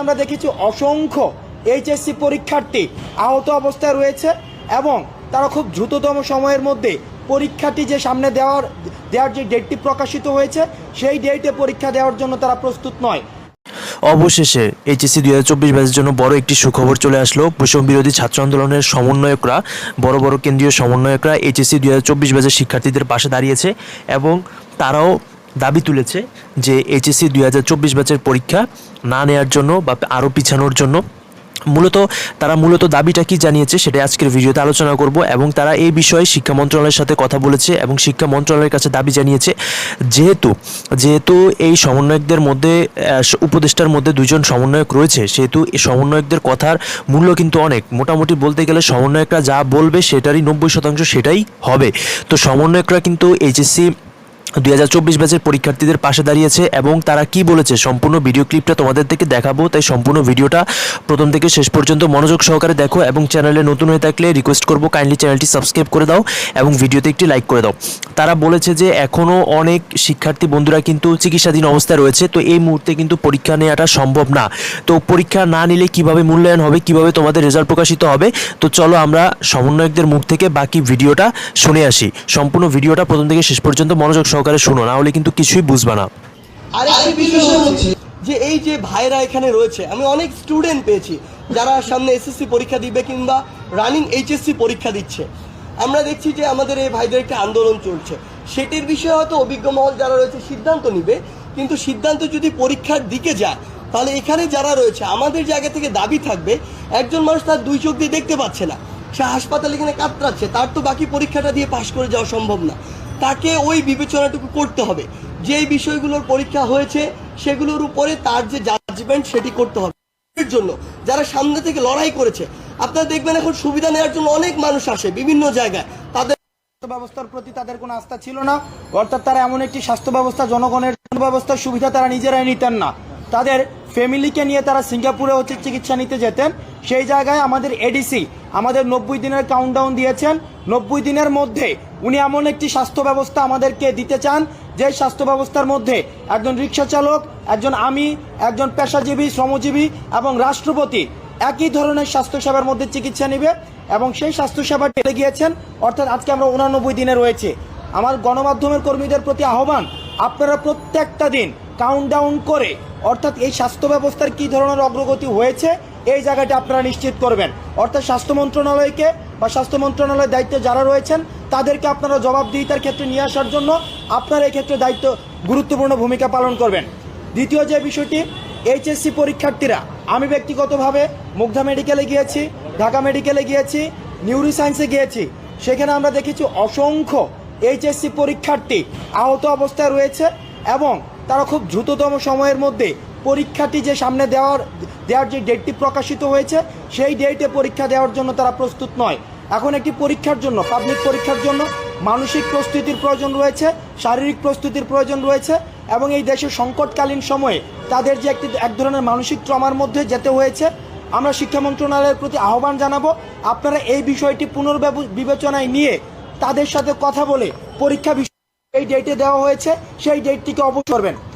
আমরা দেখেছি অসংখ্য এইচএসসি পরীক্ষার্থী আহত অবস্থায় রয়েছে এবং তারা খুব দ্রুততম সময়ের মধ্যে পরীক্ষাটি যে সামনে দেওয়ার দেওয়ার যে ডেটটি প্রকাশিত হয়েছে, সেই ডেটে পরীক্ষা দেওয়ার জন্য তারা প্রস্তুত নয়। অবশেষে এইচএসসি দুই হাজার চব্বিশ ব্যাচের জন্য বড় একটি সুখবর চলে আসলো। বৈষম্য বিরোধী ছাত্র আন্দোলনের সমন্বয়করা, বড় বড় কেন্দ্রীয় সমন্বয়করা এইচএসসি দুই হাজার চব্বিশ ব্যাচের শিক্ষার্থীদের পাশে দাঁড়িয়েছে এবং তারাও দাবি তুলেছে যে এইচএসসি দুই হাজার চব্বিশ ব্যাচের পরীক্ষা না নেওয়ার জন্য বা আরও পিছানোর জন্য। মূলত তারা মূলত দাবিটা কি জানিয়েছে সেটা আজকের ভিডিওতে আলোচনা করব এবং তারা এই বিষয়ে শিক্ষা মন্ত্রণালয়ের সাথে কথা বলেছে এবং শিক্ষা মন্ত্রণালয়ের কাছে দাবি জানিয়েছে যেহেতু যেহেতু এই সমন্বয়কদের মধ্যে উপদেষ্টার মধ্যে দুজন সমন্বয়ক রয়েছে, সেহেতু এই সমন্বয়কদের কথার মূল্য কিন্তু অনেক। মোটামুটি বলতে গেলে সমন্বয়করা যা বলবে সেটারই নব্বই শতাংশ সেটাই হবে। তো সমন্বয়করা কিন্তু এইচএসসি দুই হাজার চব্বিশ ব্যাচের পরীক্ষার্থীদের পাশে দাঁড়িয়েছে এবং তারা কি বলেছে সম্পূর্ণ ভিডিও ক্লিপটা তোমাদের থেকে দেখাবো, তাই সম্পূর্ণ ভিডিওটা প্রথম থেকে শেষ পর্যন্ত মনোযোগ সহকারে দেখো এবং চ্যানেলে নতুন হয়ে থাকলে রিকোয়েস্ট করব কাইন্ডলি চ্যানেলটি সাবস্ক্রাইব করে দাও এবং ভিডিওতে একটি লাইক করে দাও। তারা বলেছে যে এখনও অনেক শিক্ষার্থী বন্ধুরা কিন্তু চিকিৎসাধীন অবস্থায় রয়েছে, তো এই মুহূর্তে কিন্তু পরীক্ষা নেওয়াটা সম্ভব না। তো পরীক্ষা না নিলে কীভাবে মূল্যায়ন হবে, কীভাবে তোমাদের রেজাল্ট প্রকাশিত হবে, তো চলো আমরা সমন্বয়কদের মুখ থেকে বাকি ভিডিওটা শুনে আসি। সম্পূর্ণ ভিডিওটা প্রথম থেকে শেষ পর্যন্ত মনোযোগ সহকারে শুনো, না হলে কিন্তু কিছুই বুঝবা না। যে এই যে ভাইরা এখানে রয়েছে, আমি অনেক স্টুডেন্ট পেয়েছি, যারা সামনে এসএসসি পরীক্ষা দিবে কিংবা রানিং এইচএসসি পরীক্ষা দিচ্ছে। আমরা দেখছি যে আমাদের এই ভাইদের একটা আন্দোলন চলছে। সেটির বিষয়ে হয়তো অভিজ্ঞ মহল যারা রয়েছে সিদ্ধান্ত নিবে, কিন্তু সিদ্ধান্ত যদি পরীক্ষার দিকে যায়, তাহলে এখানে যারা রয়েছে, আমাদের জায়গা থেকে দাবি থাকবে, একজন মানুষ তার দুই চোখ দিয়ে দেখতে পাচ্ছে না। সে হাসপাতালে এখানে কাতরাচ্ছে, তার তো বাকি পরীক্ষাটা দিয়ে পাশ করে যাওয়া সম্ভব না। তাকে ওই বিবেচনাটুকু করতে হবে। যেই বিষয়গুলোর পরীক্ষা হয়েছে, সেগুলোর উপরে তার যে জাজমেন্ট সেটি করতে হবে। এর জন্য যারা সামনে থেকে লড়াই করেছে, আপনারা দেখবেন এখন সুবিধা নেওয়ার জন্য অনেক মানুষ আসে বিভিন্ন জায়গায়। তাদের ব্যবস্থার প্রতি তাদের কোনো আস্থা ছিল না। অর্থাৎ তারা এমন একটি স্বাস্থ্য ব্যবস্থা জনগণের ব্যবস্থার সুবিধা তারা নিজেরাই নিতেন না। তাদের ফ্যামিলিকে নিয়ে তারা সিঙ্গাপুরে হচ্ছে চিকিৎসা নিতে যেতেন। সেই জায়গায় আমাদের এডিসি আমাদের নব্বই দিনের কাউন্টডাউন দিয়েছেন। নব্বই দিনের মধ্যে উনি এমন একটি স্বাস্থ্য ব্যবস্থা আমাদেরকে দিতে চান, যে স্বাস্থ্য ব্যবস্থার মধ্যে একজন রিক্সা চালক, একজন আমি, একজন পেশাজীবী, শ্রমজীবী এবং রাষ্ট্রপতি একই ধরনের স্বাস্থ্যসেবার মধ্যে চিকিৎসা নেবে এবং সেই স্বাস্থ্যসেবা টেলে গিয়েছেন, অর্থাৎ আজকে আমরা উনানব্বই দিনে রয়েছে। আমার গণমাধ্যমের কর্মীদের প্রতি আহ্বান, আপনারা প্রত্যেকটা দিন কাউন্টডাউন করে, অর্থাৎ এই স্বাস্থ্য ব্যবস্থার কি ধরনের অগ্রগতি হয়েছে, এই জায়গাটি আপনারা নিশ্চিত করবেন। অর্থাৎ স্বাস্থ্য মন্ত্রণালয়কে বা স্বাস্থ্য মন্ত্রণালয়ের দায়িত্বে যারা রয়েছেন, তাদেরকে আপনারা জবাবদিহিতার ক্ষেত্রে নিয়ে আসার জন্য আপনারা এই ক্ষেত্রে দায়িত্ব, গুরুত্বপূর্ণ ভূমিকা পালন করবেন। দ্বিতীয় যে বিষয়টি, এইচএসসি পরীক্ষার্থীরা, আমি ব্যক্তিগতভাবে মুগ্ধা মেডিকেলে গিয়েছি, ঢাকা মেডিকেলে গিয়েছি নিউরো সায়েন্সে গিয়েছি। সেখানে আমরা দেখেছি অসংখ্য এইচএসসি পরীক্ষার্থী আহত অবস্থায় রয়েছে এবং তারা খুব দ্রুততম সময়ের মধ্যে পরীক্ষাটি যে সামনে দেওয়ার দেওয়ার যে ডেটটি প্রকাশিত হয়েছে, সেই ডেটে পরীক্ষা দেওয়ার জন্য তারা প্রস্তুত নয়। এখন একটি পরীক্ষার জন্য পাবলিক পরীক্ষার জন্য মানসিক প্রস্তুতির প্রয়োজন রয়েছে, শারীরিক প্রস্তুতির প্রয়োজন রয়েছে এবং এই দেশের সংকটকালীন সময়ে তাদের যে একটি, এক ধরনের মানসিক ট্রমার মধ্যে যেতে হয়েছে, আমরা শিক্ষা মন্ত্রণালয়ের প্রতি আহ্বান জানাব, আপনারা এই বিষয়টি পুনর্বিবেচনায় বিবেচনায় নিয়ে তাদের সাথে কথা বলে পরীক্ষা বিষয় এই ডেটে দেওয়া হয়েছে, সেই ডেটটিকে অবশ্য করবেন।